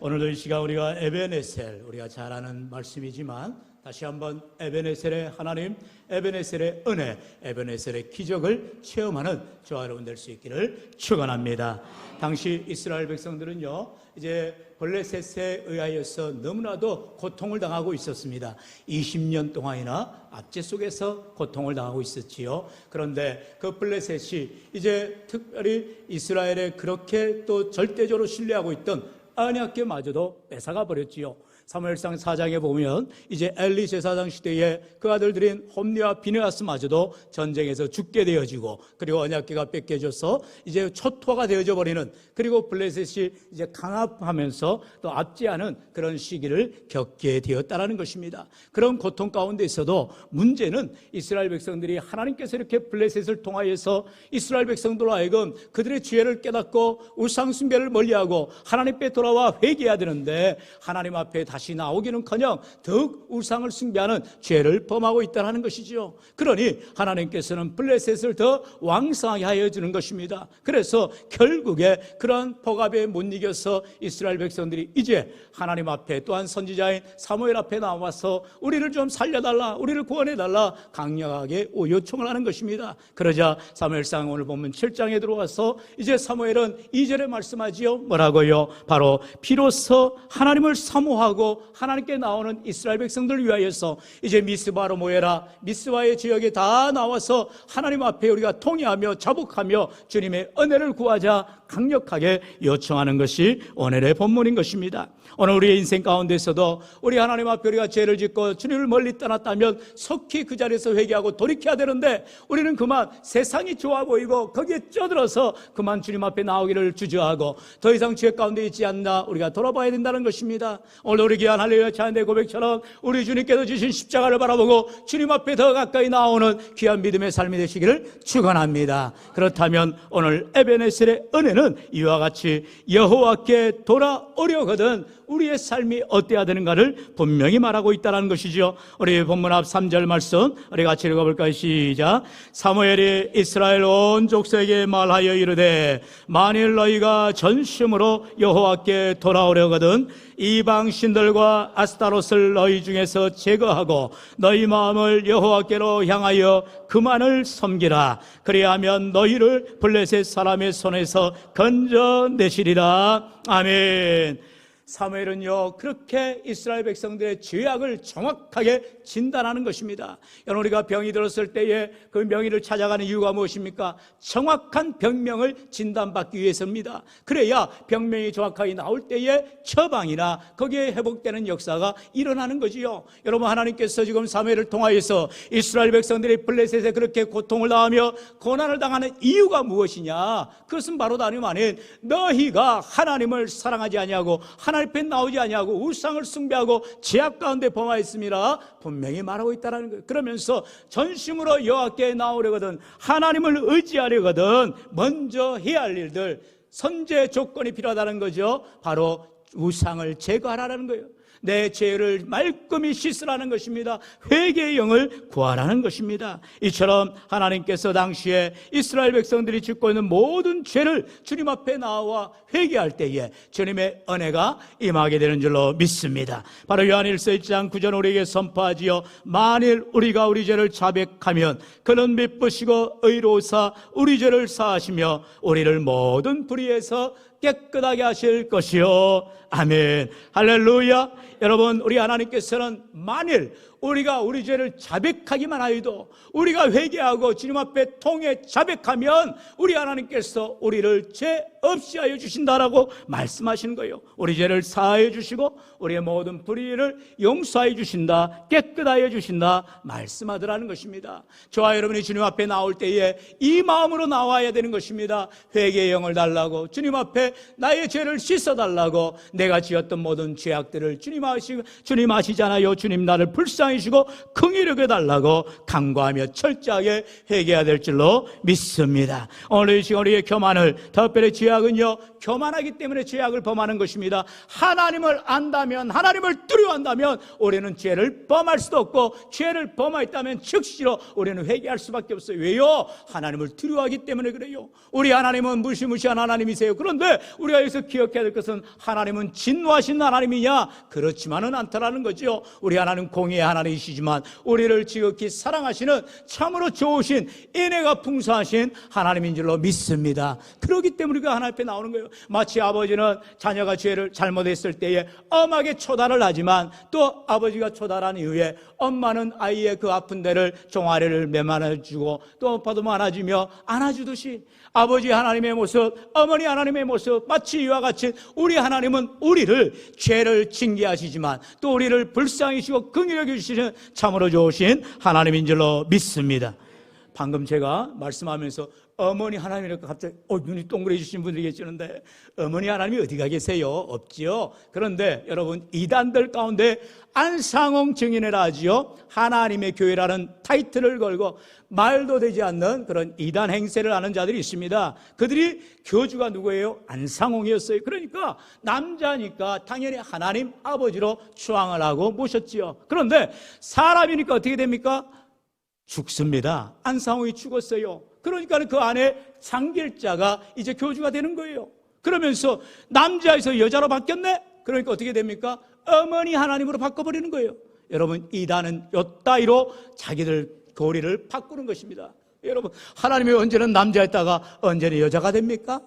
오늘도 이 시간 우리가 에베네셀 우리가 잘 아는 말씀이지만 다시 한번 에베네셀의 하나님, 에베네셀의 은혜, 에베네셀의 기적을 체험하는 저와 여러분 될 수 있기를 축원합니다. 당시 이스라엘 백성들은요. 이제 블레셋에 의하여서 너무나도 고통을 당하고 있었습니다. 20년 동안이나 압제 속에서 고통을 당하고 있었지요. 그런데 그 블레셋이 이제 특별히 이스라엘에 그렇게 또 절대적으로 신뢰하고 있던 안약계마저도 뺏어가 버렸지요. 사무엘상 4장에 보면 이제 엘리 제사장 시대에 그 아들들인 홈리와 비네아스마저도 전쟁에서 죽게 되어지고 그리고 언약계가 뺏겨져서 이제 초토화가 되어져 버리는 그리고 블레셋이 이제 강압하면서 또 압제하는 그런 시기를 겪게 되었다라는 것입니다. 그런 고통 가운데 있어도 문제는 이스라엘 백성들이 하나님께서 이렇게 블레셋을 통하여서 이스라엘 백성들로 하여금 그들의 죄를 깨닫고 우상 숭배를 멀리하고 하나님 앞에 돌아와 회개해야 되는데 하나님 앞에 다시 나오기는커녕 더욱 우상을 숭배하는 죄를 범하고 있다는 것이지요. 그러니 하나님께서는 블레셋을 더 왕성하게 하여 주는 것입니다. 그래서 결국에 그런 폭압에 못 이겨서 이스라엘 백성들이 이제 하나님 앞에 또한 선지자인 사무엘 앞에 나와서 우리를 좀 살려달라, 우리를 구원해달라 강력하게 요청을 하는 것입니다. 그러자 사무엘상 오늘 보면 7장에 들어와서 이제 사무엘은 2절에 말씀하지요. 뭐라고요? 바로 비로소 하나님을 사모하고 하나님께 나오는 이스라엘 백성들을 위하여서 이제 미스바로 모여라. 미스바의 지역에 다 나와서 하나님 앞에 우리가 통회하며 자복하며 주님의 은혜를 구하자 강력하게 요청하는 것이 오늘의 본문인 것입니다. 오늘 우리의 인생 가운데서도 우리 하나님 앞에 우리가 죄를 짓고 주님을 멀리 떠났다면 속히 그 자리에서 회개하고 돌이켜야 되는데 우리는 그만 세상이 좋아 보이고 거기에 쪄들어서 그만 주님 앞에 나오기를 주저하고 더 이상 죄 가운데 있지 않나 우리가 돌아봐야 된다는 것입니다. 오늘 우리 귀한 할렐루야 찬대 고백처럼 우리 주님께서 주신 십자가를 바라보고 주님 앞에 더 가까이 나오는 귀한 믿음의 삶이 되시기를 축원합니다. 그렇다면 오늘 에베네셀의 은혜는 이와 같이 여호와께 돌아오려거든 우리의 삶이 어때야 되는가를 분명히 말하고 있다는 것이죠. 우리 본문 앞 3절 말씀 우리 같이 읽어볼까요? 시작. 사무엘이 이스라엘 온 족속에게 말하여 이르되 만일 너희가 전심으로 여호와께 돌아오려거든 이방 신들과 아스타롯을 너희 중에서 제거하고 너희 마음을 여호와께로 향하여 그만을 섬기라. 그리하면 너희를 블레셋 사람의 손에서 건져내시리라. 아멘. 사무엘은요 그렇게 이스라엘 백성들의 죄악을 정확하게 진단하는 것입니다. 여러분 우리가 병이 들었을 때에 그 명의를 찾아가는 이유가 무엇입니까? 정확한 병명을 진단받기 위해서입니다. 그래야 병명이 정확하게 나올 때에 처방이나 거기에 회복되는 역사가 일어나는 거지요. 여러분 하나님께서 지금 사무엘을 통하여서 이스라엘 백성들이 블레셋에 그렇게 고통을 당하며 고난을 당하는 이유가 무엇이냐? 그것은 바로 다름 아닌 너희가 하나님을 사랑하지 아니하고 하나님 앞에 나오지 아니하고 우상을 숭배하고 죄악 가운데 범하였습니다. 분명히 말하고 있다는 거예요. 그러면서 전심으로 여호와께 나오려거든 하나님을 의지하려거든 먼저 해야 할 일들 선제 조건이 필요하다는 거죠. 바로 우상을 제거하라는 거예요. 내 죄를 말끔히 씻으라는 것입니다. 회개의 영을 구하라는 것입니다. 이처럼 하나님께서 당시에 이스라엘 백성들이 짓고 있는 모든 죄를 주님 앞에 나와 회개할 때에 주님의 은혜가 임하게 되는 줄로 믿습니다. 바로 요한일서 1장 9절 우리에게 선포하지요. 만일 우리가 우리 죄를 자백하면 그는 미쁘시고 의로우사 우리 죄를 사하시며 우리를 모든 불의에서 깨끗하게 하실 것이요. 아멘. 할렐루야. 여러분, 우리 하나님께서는 만일 우리가 우리 죄를 자백하기만 하여도 우리가 회개하고 주님 앞에 통해 자백하면 우리 하나님께서 우리를 죄 없이 하여 주신다라고 말씀하시는 거예요. 우리 죄를 사하여 주시고 우리의 모든 불의를 용서하여 주신다. 깨끗하여 주신다. 말씀하더라는 것입니다. 저와 여러분이 주님 앞에 나올 때에 이 마음으로 나와야 되는 것입니다. 회개의 영을 달라고 주님 앞에 나의 죄를 씻어 달라고 내가 지었던 모든 죄악들을 주님 아시 주님 아시잖아요. 주님 나를 불쌍히 불쌍히시고 긍휼히 달라고 강구하며 철저하게 회개해야 될 줄로 믿습니다. 오늘 이 시간 우리의 교만을 특별히 죄악은요 교만하기 때문에 죄악을 범하는 것입니다. 하나님을 안다면 하나님을 두려워한다면 우리는 죄를 범할 수도 없고 죄를 범하였다면 즉시로 우리는 회개할 수밖에 없어요. 왜요? 하나님을 두려워하기 때문에 그래요. 우리 하나님은 무시무시한 하나님이세요. 그런데 우리가 여기서 기억해야 될 것은 하나님은 진노하신 하나님이냐? 그렇지만은 않다라는 거죠. 우리 하나님 공의의 하나님 이시지만 우리를 지극히 사랑하시는 참으로 좋으신 인애가 풍성하신 하나님인 줄로 믿습니다. 그렇기 때문에 우리가 하나님 앞에 나오는 거예요. 마치 아버지는 자녀가 죄를 잘못했을 때에 엄하게 초달을 하지만 또 아버지가 초달한 이후에 엄마는 아이의 그 아픈 데를 종아리를 매만해주고 또 아파도 안아주며 안아주듯이 아버지 하나님의 모습, 어머니 하나님의 모습, 마치 이와 같이 우리 하나님은 우리를 죄를 징계하시지만 또 우리를 불쌍히 시고 긍휼히 주시 는 참으로 좋으신 하나님인 줄로 믿습니다. 방금 제가 말씀하면서 어머니 하나님이니까 갑자기 어, 눈이 동그래지신 분들이 계시는데 어머니 하나님이 어디 가 계세요? 없지요. 그런데 여러분 이단들 가운데 안상홍 증인이라 하지요. 하나님의 교회라는 타이틀을 걸고 말도 되지 않는 그런 이단 행세를 하는 자들이 있습니다. 그들이 교주가 누구예요? 안상홍이었어요. 그러니까 남자니까 당연히 하나님 아버지로 추앙을 하고 모셨지요. 그런데 사람이니까 어떻게 됩니까? 죽습니다. 안상홍이 죽었어요. 그러니까 그 안에 장길자가 이제 교주가 되는 거예요. 그러면서 남자에서 여자로 바뀌었네? 그러니까 어떻게 됩니까? 어머니 하나님으로 바꿔버리는 거예요. 여러분, 이단은 요따위로 자기들 교리를 바꾸는 것입니다. 여러분, 하나님이 언제는 남자였다가 언제는 여자가 됩니까?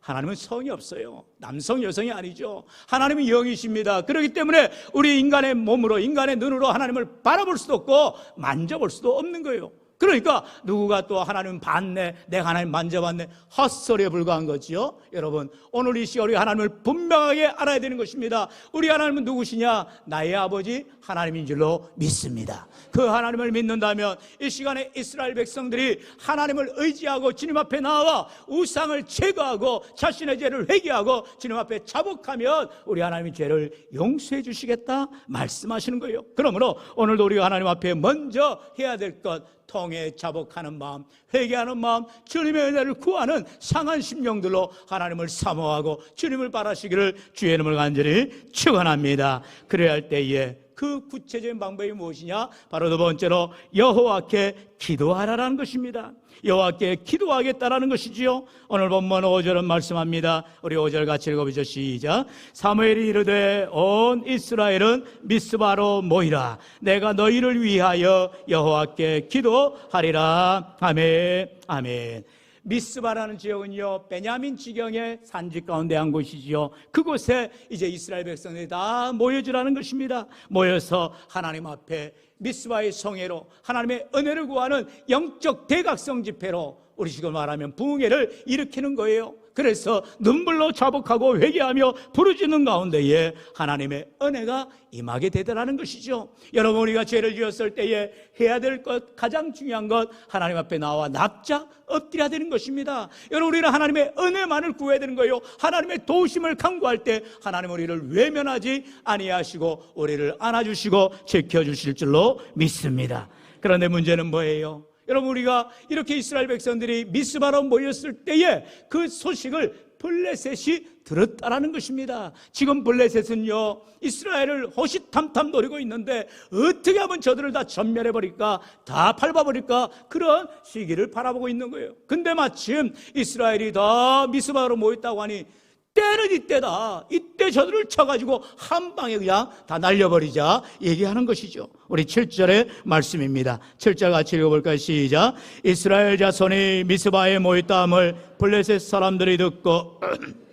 하나님은 성이 없어요. 남성, 여성이 아니죠. 하나님은 영이십니다. 그렇기 때문에 우리 인간의 몸으로, 인간의 눈으로 하나님을 바라볼 수도 없고 만져볼 수도 없는 거예요. 그러니까 누구가 또 하나님 봤네, 내가 하나님 만져봤네, 헛소리에 불과한 거지요. 여러분, 오늘 이 시간 우리 하나님을 분명하게 알아야 되는 것입니다. 우리 하나님은 누구시냐? 나의 아버지 하나님인 줄로 믿습니다. 그 하나님을 믿는다면 이 시간에 이스라엘 백성들이 하나님을 의지하고 주님 앞에 나와 우상을 제거하고 자신의 죄를 회개하고 주님 앞에 자복하면 우리 하나님이 죄를 용서해 주시겠다 말씀하시는 거예요. 그러므로 오늘도 우리가 하나님 앞에 먼저 해야 될 것 통해 자복하는 마음, 회개하는 마음, 주님의 은혜를 구하는 상한 심령들로 하나님을 사모하고 주님을 바라시기를 주의 이름을 간절히 축원합니다. 그래야 할 때에 그 구체적인 방법이 무엇이냐? 바로 두 번째로 여호와께 기도하라라는 것입니다. 여호와께 기도하겠다라는 것이지요. 오늘 본문 5절은 말씀합니다. 우리 5절 같이 읽어보죠. 시작. 사무엘이 이르되 온 이스라엘은 미스바로 모이라. 내가 너희를 위하여 여호와께 기도하리라. 아멘. 아멘. 미스바라는 지역은요 베냐민 지경의 산지 가운데 한 곳이지요. 그곳에 이제 이스라엘 백성들이 다 모여주라는 것입니다. 모여서 하나님 앞에 미스바의 성회로 하나님의 은혜를 구하는 영적 대각성 집회로 우리 식으로 말하면 부흥회를 일으키는 거예요. 그래서 눈물로 자복하고 회개하며 부르짖는 가운데에 하나님의 은혜가 임하게 되더라는 것이죠. 여러분 우리가 죄를 지었을 때에 해야 될 것 가장 중요한 것 하나님 앞에 나와 납작 엎드려야 되는 것입니다. 여러분 우리는 하나님의 은혜만을 구해야 되는 거예요. 하나님의 도우심을 간구할 때 하나님 우리를 외면하지 아니하시고 우리를 안아주시고 지켜주실 줄로 믿습니다. 그런데 문제는 뭐예요? 여러분 우리가 이렇게 이스라엘 백성들이 미스바로 모였을 때에 그 소식을 블레셋이 들었다라는 것입니다. 지금 블레셋은요 이스라엘을 호시탐탐 노리고 있는데 어떻게 하면 저들을 다 전멸해 버릴까, 다 밟아 버릴까 그런 시기를 바라보고 있는 거예요. 근데 마침 이스라엘이 다 미스바로 모였다고 하니 때는 이때다. 이때 저들을 쳐가지고 한 방에 그냥 다 날려버리자 얘기하는 것이죠. 우리 7절의 말씀입니다. 7절 같이 읽어볼까요? 시작. 이스라엘 자손이 미스바에 모였다함을 블레셋 사람들이 듣고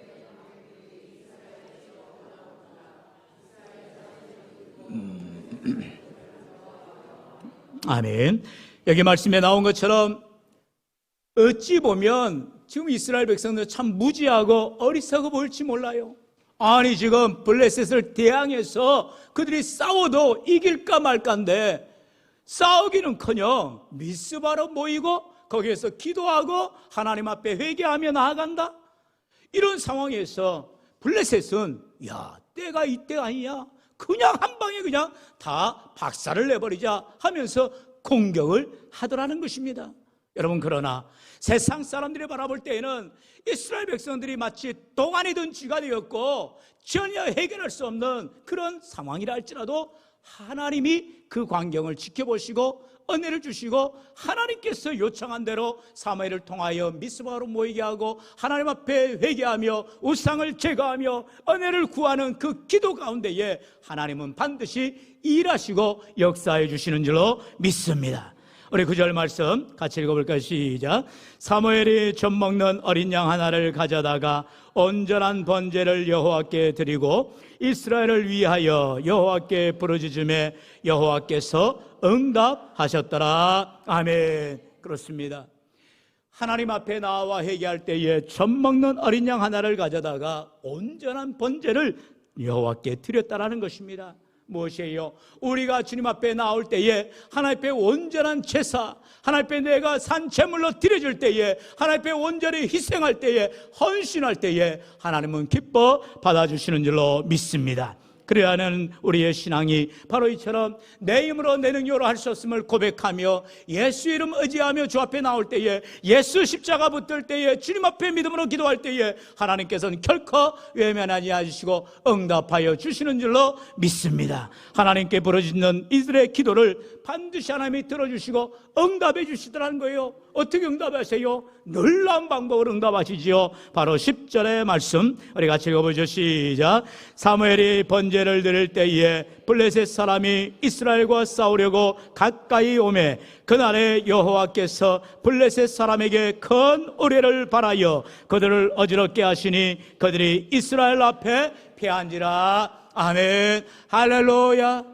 음. 아멘. 여기 말씀에 나온 것처럼 어찌 보면 지금 이스라엘 백성들 참 무지하고 어리석어 보일지 몰라요. 아니 지금 블레셋을 대항해서 그들이 싸워도 이길까 말까인데 싸우기는커녕 미스바로 모이고 거기에서 기도하고 하나님 앞에 회개하며 나아간다. 이런 상황에서 블레셋은 야 때가 이때 아니야. 그냥 한 방에 그냥 다 박살을 내버리자 하면서 공격을 하더라는 것입니다. 여러분 그러나 세상 사람들이 바라볼 때에는 이스라엘 백성들이 마치 동안이 든 쥐가 되었고 전혀 해결할 수 없는 그런 상황이라 할지라도 하나님이 그 광경을 지켜보시고 은혜를 주시고 하나님께서 요청한 대로 사무엘을 통하여 미스바로 모이게 하고 하나님 앞에 회개하며 우상을 제거하며 은혜를 구하는 그 기도 가운데에 하나님은 반드시 일하시고 역사해 주시는 줄로 믿습니다. 우리 구절 말씀 같이 읽어볼까요? 시작. 사무엘이 젖 먹는 어린 양 하나를 가져다가 온전한 번제를 여호와께 드리고 이스라엘을 위하여 여호와께 부르짖음에 여호와께서 응답하셨더라. 아멘. 그렇습니다. 하나님 앞에 나와 회개할 때에 젖 먹는 어린 양 하나를 가져다가 온전한 번제를 여호와께 드렸다라는 것입니다. 무엇이에요? 우리가 주님 앞에 나올 때에 하나님 앞에 온전한 제사, 하나님 앞에 내가 산 제물로 드려질 때에 하나님 앞에 온전히 희생할 때에 헌신할 때에 하나님은 기뻐 받아주시는 줄로 믿습니다. 그래야 하는 우리의 신앙이 바로 이처럼 내 힘으로 내 능력으로 할 수 없음을 고백하며 예수 이름 의지하며 주 앞에 나올 때에 예수 십자가 붙들 때에 주님 앞에 믿음으로 기도할 때에 하나님께서는 결코 외면하지 않으시고 응답하여 주시는 줄로 믿습니다. 하나님께 부르짖는 이들의 기도를 반드시 하나님이 들어주시고 응답해 주시더라는 거예요. 어떻게 응답하세요? 놀라운 방법으로 응답하시지요. 바로 10절의 말씀 우리 같이 읽어보죠. 시작. 사무엘이 번제를 드릴 때에 블레셋 사람이 이스라엘과 싸우려고 가까이 오매 그날에 여호와께서 블레셋 사람에게 큰 의뢰를 바라여 그들을 어지럽게 하시니 그들이 이스라엘 앞에 패한지라. 아멘. 할렐루야.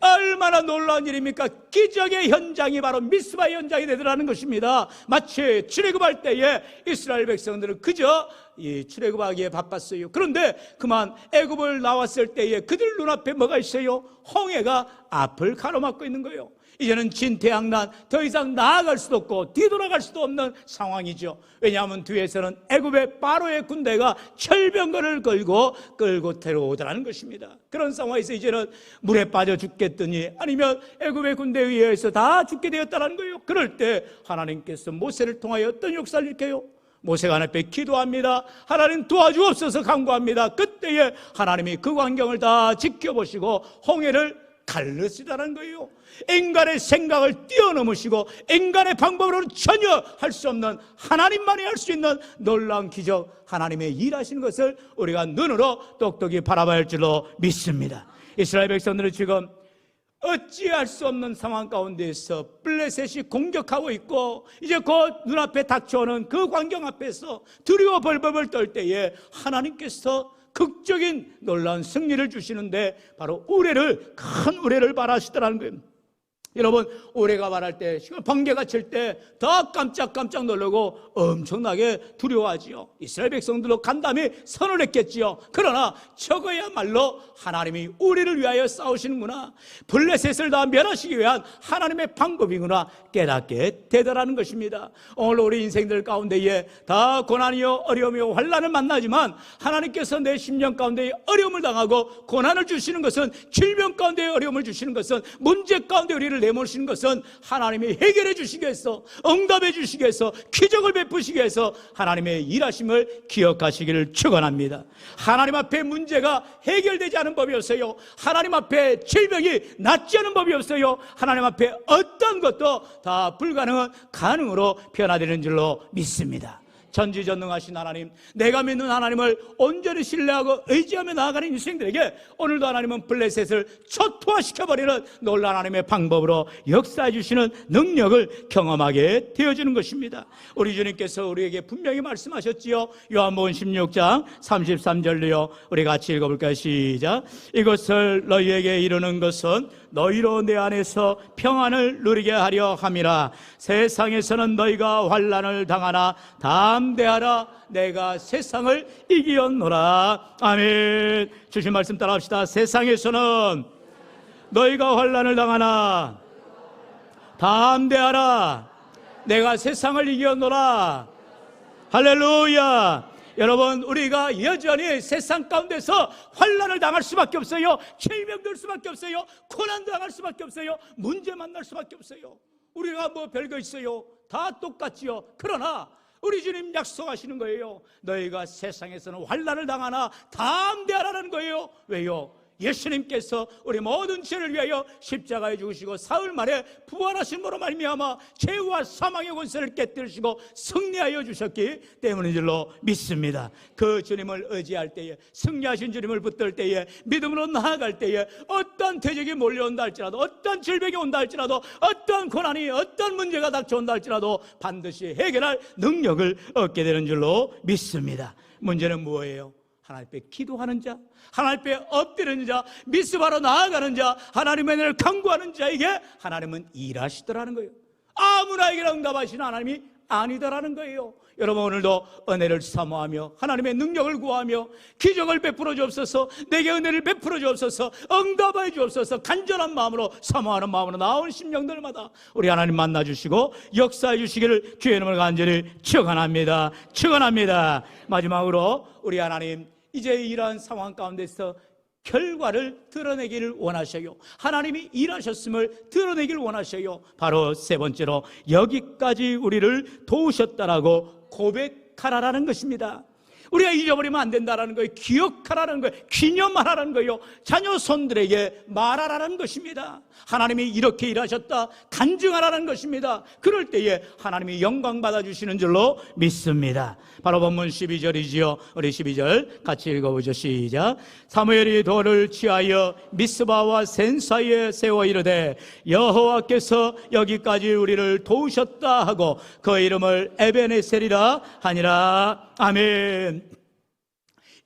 얼마나 놀라운 일입니까? 기적의 현장이 바로 미스바 현장이 되더라는 것입니다. 마치 출애굽할 때에 이스라엘 백성들은 그저 이 출애굽하기에 바빴어요. 그런데 그만 애굽을 나왔을 때에 그들 눈앞에 뭐가 있어요? 홍해가 앞을 가로막고 있는 거예요. 이제는 진퇴양난 더 이상 나아갈 수도 없고 뒤돌아갈 수도 없는 상황이죠. 왜냐하면 뒤에서는 애굽의 바로의 군대가 철병거를 걸고 끌고 들어오더라는 것입니다. 그런 상황에서 이제는 물에 빠져 죽겠더니 아니면 애굽의 군대에 의해서 다 죽게 되었다는 거예요. 그럴 때 하나님께서 모세를 통하여 어떤 역사를 일으켜요? 모세가 하나님 앞에 기도합니다. 하나님 도와주옵소서 간구합니다. 그때에 하나님이 그 광경을 다 지켜보시고 홍해를 갈르시다는 거예요. 인간의 생각을 뛰어넘으시고 인간의 방법으로는 전혀 할 수 없는 하나님만이 할 수 있는 놀라운 기적 하나님의 일하시는 것을 우리가 눈으로 똑똑히 바라봐야 할 줄로 믿습니다. 이스라엘 백성들은 지금 어찌할 수 없는 상황 가운데에서 블레셋이 공격하고 있고 이제 곧 눈앞에 닥쳐오는 그 광경 앞에서 두려워 벌벌벌 떨 때에 하나님께서 극적인 놀라운 승리를 주시는데 바로 우레를 큰 우레를 바라시더라는 거예요. 여러분 우레가 말할 때 번개가 칠 때 더 깜짝깜짝 놀라고 엄청나게 두려워하지요. 이스라엘 백성들도 간담이 선을 했겠지요. 그러나 저거야말로 하나님이 우리를 위하여 싸우시는구나. 블레셋을 다 멸하시기 위한 하나님의 방법이구나 깨닫게 되더라는 것입니다. 오늘 우리 인생들 가운데에 다 고난이요 어려움이요 환란을 만나지만 하나님께서 내 심령 가운데 어려움을 당하고 고난을 주시는 것은 질병 가운데 어려움을 주시는 것은 문제 가운데 우리를 내몰시는 것은 하나님이 해결해 주시기 위해서 응답해 주시기 위해서 기적을 베푸시기 위해서 하나님의 일하심을 기억하시기를 축원합니다. 하나님 앞에 문제가 해결되지 않은 법이 없어요. 하나님 앞에 질병이 낫지 않은 법이 없어요. 하나님 앞에 어떤 것도 다 불가능은 가능으로 변화되는 줄로 믿습니다. 전지전능하신 하나님, 내가 믿는 하나님을 온전히 신뢰하고 의지하며 나아가는 인생들에게 오늘도 하나님은 블레셋을 초토화시켜버리는 놀란 하나님의 방법으로 역사해 주시는 능력을 경험하게 되어지는 것입니다. 우리 주님께서 우리에게 분명히 말씀하셨지요. 요한복음 16장 33절로요. 우리 같이 읽어볼까요? 시작. 이것을 너희에게 이르는 것은 너희로 내 안에서 평안을 누리게 하려 함이라. 세상에서는 너희가 환란을 당하나 담대하라. 내가 세상을 이기었노라. 아멘. 주신 말씀 따라합시다. 세상에서는 너희가 환란을 당하나 담대하라. 내가 세상을 이기었노라. 할렐루야 여러분 우리가 여전히 세상 가운데서 환란을 당할 수밖에 없어요. 질병될 수밖에 없어요. 고난 당할 수밖에 없어요. 문제 만날 수밖에 없어요. 우리가 뭐 별거 있어요. 다 똑같지요. 그러나 우리 주님 약속하시는 거예요. 너희가 세상에서는 환란을 당하나 담대하라는 거예요. 왜요? 예수님께서 우리 모든 죄를 위하여 십자가에 죽으시고 사흘 만에 부활하심으로 말미암아 죄와 사망의 권세를 깨뜨리시고 승리하여 주셨기 때문인 줄로 믿습니다. 그 주님을 의지할 때에 승리하신 주님을 붙들 때에 믿음으로 나아갈 때에 어떤 대적이 몰려온다 할지라도 어떤 질병이 온다 할지라도 어떤 고난이 어떤 문제가 닥쳐온다 할지라도 반드시 해결할 능력을 얻게 되는 줄로 믿습니다. 문제는 무엇이에요? 하나님 앞에 기도하는 자, 하나님 앞에 엎드리는 자, 미스바로 나아가는 자, 하나님의 은혜를 강구하는 자에게 하나님은 일하시더라는 거예요. 아무나에게나 응답하시는 하나님이 아니더라는 거예요. 여러분 오늘도 은혜를 사모하며 하나님의 능력을 구하며 기적을 베풀어 주옵소서 내게 은혜를 베풀어 주옵소서 응답하여 주옵소서 간절한 마음으로 사모하는 마음으로 나온 심령들마다 우리 하나님 만나 주시고 역사해 주시기를 주의 이름을 간절히 축원합니다. 축원합니다. 마지막으로 우리 하나님 이제 이러한 상황 가운데서 결과를 드러내기를 원하셔요. 하나님이 일하셨음을 드러내기를 원하셔요. 바로 세 번째로 여기까지 우리를 도우셨다라고 고백하라라는 것입니다. 우리가 잊어버리면 안 된다라는 거예요. 기억하라는 거예요. 기념하라는 거예요. 자녀 손들에게 말하라는 것입니다. 하나님이 이렇게 일하셨다. 간증하라는 것입니다. 그럴 때에 하나님이 영광 받아주시는 줄로 믿습니다. 바로 본문 12절이지요. 우리 12절 같이 읽어보죠. 시작. 사무엘이 돌을 취하여 미스바와 센 사이에 세워 이르되 여호와께서 여기까지 우리를 도우셨다 하고 그 이름을 에베네셀이라 하니라. 아멘.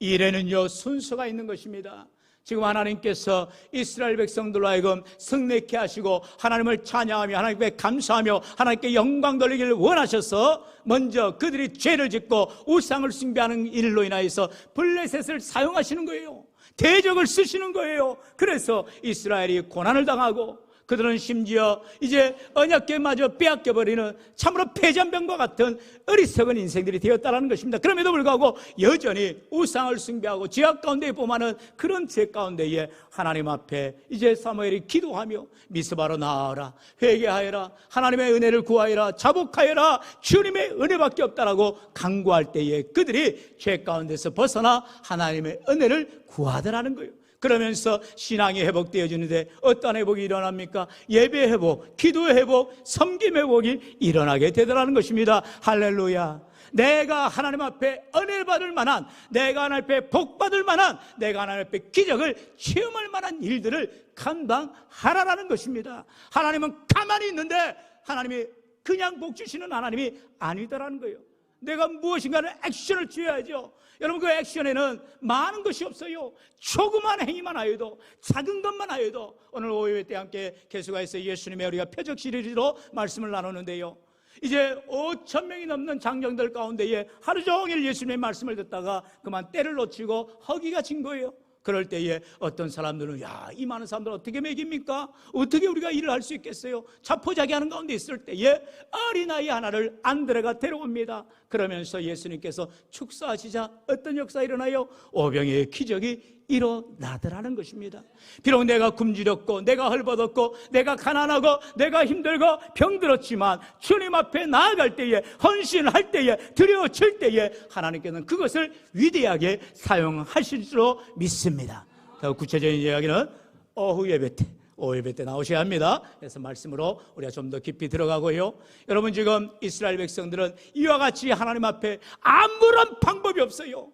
일에는요 순서가 있는 것입니다. 지금 하나님께서 이스라엘 백성들로 하여금 승리케 하시고 하나님을 찬양하며 하나님께 감사하며 하나님께 영광 돌리기를 원하셔서 먼저 그들이 죄를 짓고 우상을 숭배하는 일로 인하여서 블레셋을 사용하시는 거예요. 대적을 쓰시는 거예요. 그래서 이스라엘이 고난을 당하고 그들은 심지어 이제 언약궤마저 빼앗겨버리는 참으로 폐잔병과 같은 어리석은 인생들이 되었다는 것입니다. 그럼에도 불구하고 여전히 우상을 숭배하고 지하 가운데에 봄하는 그런 죄 가운데에 하나님 앞에 이제 사무엘이 기도하며 미스바로 나아라 회개하여라 하나님의 은혜를 구하여라 자복하여라 주님의 은혜밖에 없다라고 강구할 때에 그들이 죄 가운데서 벗어나 하나님의 은혜를 구하더라는 거예요. 그러면서 신앙이 회복되어지는데 어떤 회복이 일어납니까? 예배 회복, 기도 회복, 섬김 회복이 일어나게 되더라는 것입니다. 할렐루야. 내가 하나님 앞에 은혜 받을 만한, 내가 하나님 앞에 복 받을 만한, 내가 하나님 앞에 기적을 체험할 만한 일들을 감당하라라는 것입니다. 하나님은 가만히 있는데 하나님이 그냥 복 주시는 하나님이 아니더라는 거예요. 내가 무엇인가를 액션을 취해야죠. 여러분 그 액션에는 많은 것이 없어요. 조그만 행위만 하여도 작은 것만 하여도 오늘 오후에 때 함께 개수가에서 예수님의 우리가 표적 시리즈로 말씀을 나누는데요. 이제 5천 명이 넘는 장정들 가운데에 하루 종일 예수님의 말씀을 듣다가 그만 때를 놓치고 허기가 진 거예요. 그럴 때에 어떤 사람들은 야, 이 많은 사람들 어떻게 먹입니까? 어떻게 우리가 일을 할 수 있겠어요? 자포자기하는 가운데 있을 때에 어린아이 하나를 안드레가 데려옵니다. 그러면서 예수님께서 축사하시자 어떤 역사 일어나요? 오병의 기적이 일어나더라는 것입니다. 비록 내가 굶주렸고, 내가 헐벗었고, 내가 가난하고, 내가 힘들고, 병들었지만, 주님 앞에 나아갈 때에, 헌신할 때에, 드려질 때에, 하나님께서는 그것을 위대하게 사용하실 줄로 믿습니다. 더 구체적인 이야기는 오후 예배 때, 오후 예배 때 나오셔야 합니다. 그래서 말씀으로 우리가 좀 더 깊이 들어가고요. 여러분 지금 이스라엘 백성들은 이와 같이 하나님 앞에 아무런 방법이 없어요.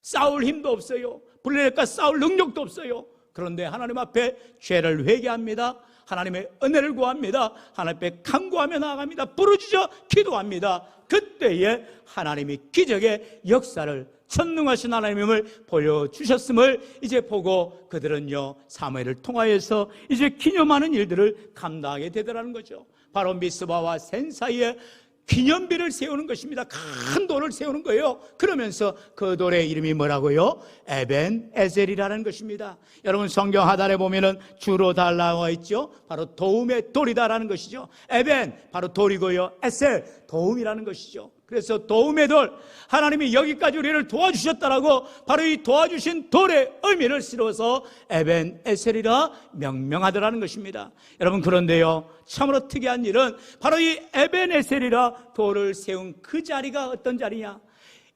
싸울 힘도 없어요. 블레셋과 싸울 능력도 없어요. 그런데 하나님 앞에 죄를 회개합니다. 하나님의 은혜를 구합니다. 하나님 앞에 간구하며 나아갑니다. 부르짖어 기도합니다. 그때에 하나님이 기적의 역사를 천능하신 하나님을 보여주셨음을 이제 보고 그들은요 사무엘을 통하여서 이제 기념하는 일들을 감당하게 되더라는 거죠. 바로 미스바와 센 사이에 기념비를 세우는 것입니다. 큰 돌을 세우는 거예요. 그러면서 그 돌의 이름이 뭐라고요? 에벤 에셀이라는 것입니다. 여러분 성경 하단에 보면은 주로 다 나와 있죠. 바로 도움의 돌이다라는 것이죠. 에벤 바로 돌이고요. 에셀 도움이라는 것이죠. 그래서 도움의 돌 하나님이 여기까지 우리를 도와주셨다라고 바로 이 도와주신 돌의 의미를 실어서 에벤 에셀이라 명명하더라는 것입니다. 여러분 그런데요 참으로 특이한 일은 바로 이 에벤 에셀이라 돌을 세운 그 자리가 어떤 자리냐?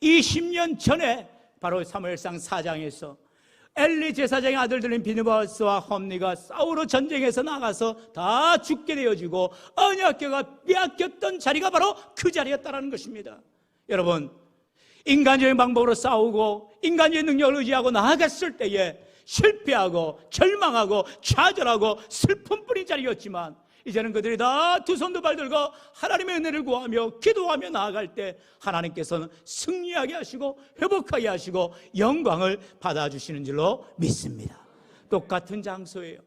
20년 전에 바로 사무엘상 4장에서 엘리 제사장의 아들들인 비누바스와 험리가 싸우러 전쟁에서 나가서 다 죽게 되어지고 언약궤가 빼앗겼던 자리가 바로 그 자리였다라는 것입니다. 여러분 인간적인 방법으로 싸우고 인간적인 능력을 의지하고 나아갔을 때에 실패하고 절망하고 좌절하고 슬픔뿐인 자리였지만 이제는 그들이 다 두손두발 들고 하나님의 은혜를 구하며 기도하며 나아갈 때 하나님께서는 승리하게 하시고 회복하게 하시고 영광을 받아주시는 줄로 믿습니다. 똑같은 장소예요.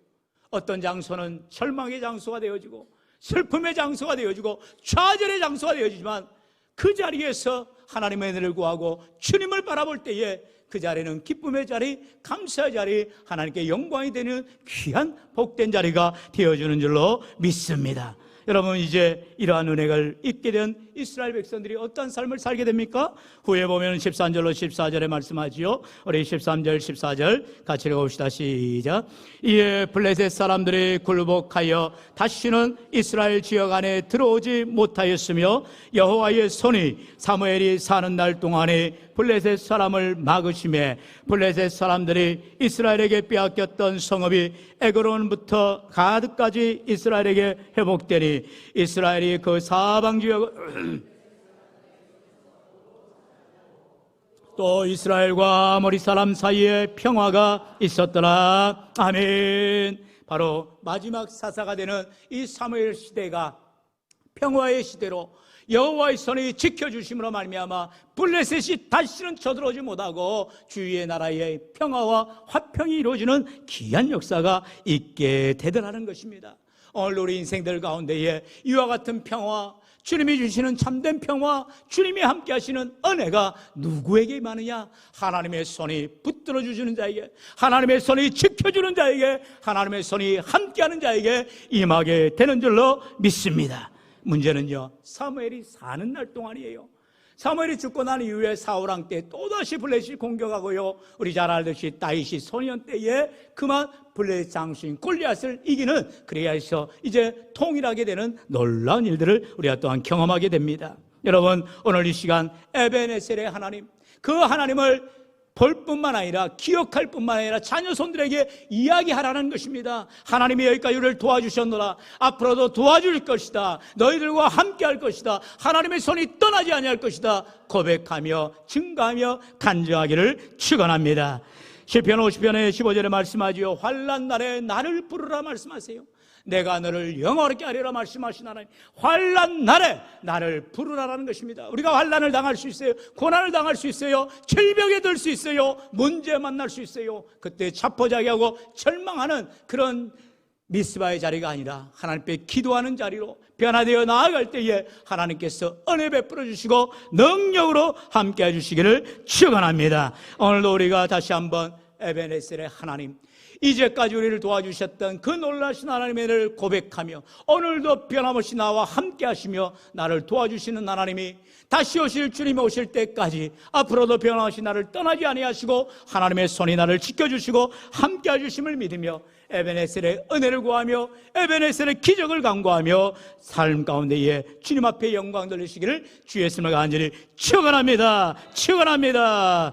어떤 장소는 절망의 장소가 되어지고 슬픔의 장소가 되어지고 좌절의 장소가 되어지지만 그 자리에서 하나님의 은혜를 구하고 주님을 바라볼 때에 그 자리는 기쁨의 자리, 감사의 자리, 하나님께 영광이 되는 귀한 복된 자리가 되어주는 줄로 믿습니다. 여러분 이제 이러한 은혜를 입게 된 이스라엘 백성들이 어떤 삶을 살게 됩니까? 후에 보면 13절로 14절에 말씀하지요. 우리 13절 14절 같이 읽어봅시다. 시작. 이에 블레셋 사람들이 굴복하여 다시는 이스라엘 지역 안에 들어오지 못하였으며 여호와의 손이 사무엘이 사는 날 동안에 블레셋 사람을 막으심에 블레셋 사람들이 이스라엘에게 빼앗겼던 성읍이 에그론부터 가드까지 이스라엘에게 회복되니 이스라엘이 그 사방 지역 또 이스라엘과 아모리 사람 사이에 평화가 있었더라. 아멘. 바로 마지막 사사가 되는 이 사무엘 시대가 평화의 시대로 여호와의 손이 지켜주심으로 말미암아 블레셋이 다시는 쳐들어오지 못하고 주위의 나라의 평화와 화평이 이루어지는 귀한 역사가 있게 되더라는 것입니다. 오늘 우리 인생들 가운데에 이와 같은 평화, 주님이 주시는 참된 평화, 주님이 함께 하시는 은혜가 누구에게 많으냐? 하나님의 손이 붙들어 주시는 자에게, 하나님의 손이 지켜주는 자에게, 하나님의 손이 함께하는 자에게 임하게 되는 줄로 믿습니다. 문제는요, 사무엘이 사는 날 동안이에요. 사무엘이 죽고 난 이후에 사우랑 때 또다시 블레셋이 공격하고요. 우리 잘 알듯이 다윗이 소년 때에 그만 블레셋 장수인 골리앗을 이기는 그래야 해서 이제 통일하게 되는 놀라운 일들을 우리가 또한 경험하게 됩니다. 여러분 오늘 이 시간 에베네셀의 하나님 그 하나님을 볼 뿐만 아니라 기억할 뿐만 아니라 자녀 손들에게 이야기하라는 것입니다. 하나님이 여기까지 우리를 도와주셨노라. 앞으로도 도와줄 것이다. 너희들과 함께 할 것이다. 하나님의 손이 떠나지 아니할 것이다. 고백하며 증가하며 간증하기를 축원합니다. 시편 50편의 15절에 말씀하지요. 환란 날에 나를 부르라 말씀하세요. 내가 너를 영원하게 하리라 말씀하신 하나님 환란 날에 나를 부르라라는 것입니다. 우리가 환란을 당할 수 있어요? 고난을 당할 수 있어요? 절벽에 들 수 있어요? 문제 만날 수 있어요? 그때 자포자기하고 절망하는 그런 미스바의 자리가 아니라 하나님께 기도하는 자리로 변화되어 나아갈 때에 하나님께서 은혜 베풀어 주시고 능력으로 함께 해 주시기를 축원합니다. 오늘도 우리가 다시 한번 에베네셀의 하나님 이제까지 우리를 도와주셨던 그 놀라신 하나님의 은혜를 고백하며 오늘도 변함없이 나와 함께 하시며 나를 도와주시는 하나님이 다시 오실 주님이 오실 때까지 앞으로도 변함없이 나를 떠나지 아니하시고 하나님의 손이 나를 지켜주시고 함께 해주심을 믿으며 에베네셀의 은혜를 구하며 에베네셀의 기적을 강구하며 삶 가운데에 주님 앞에 영광 돌리시기를 주의 말씀을 간절히 축원합니다. 축원합니다.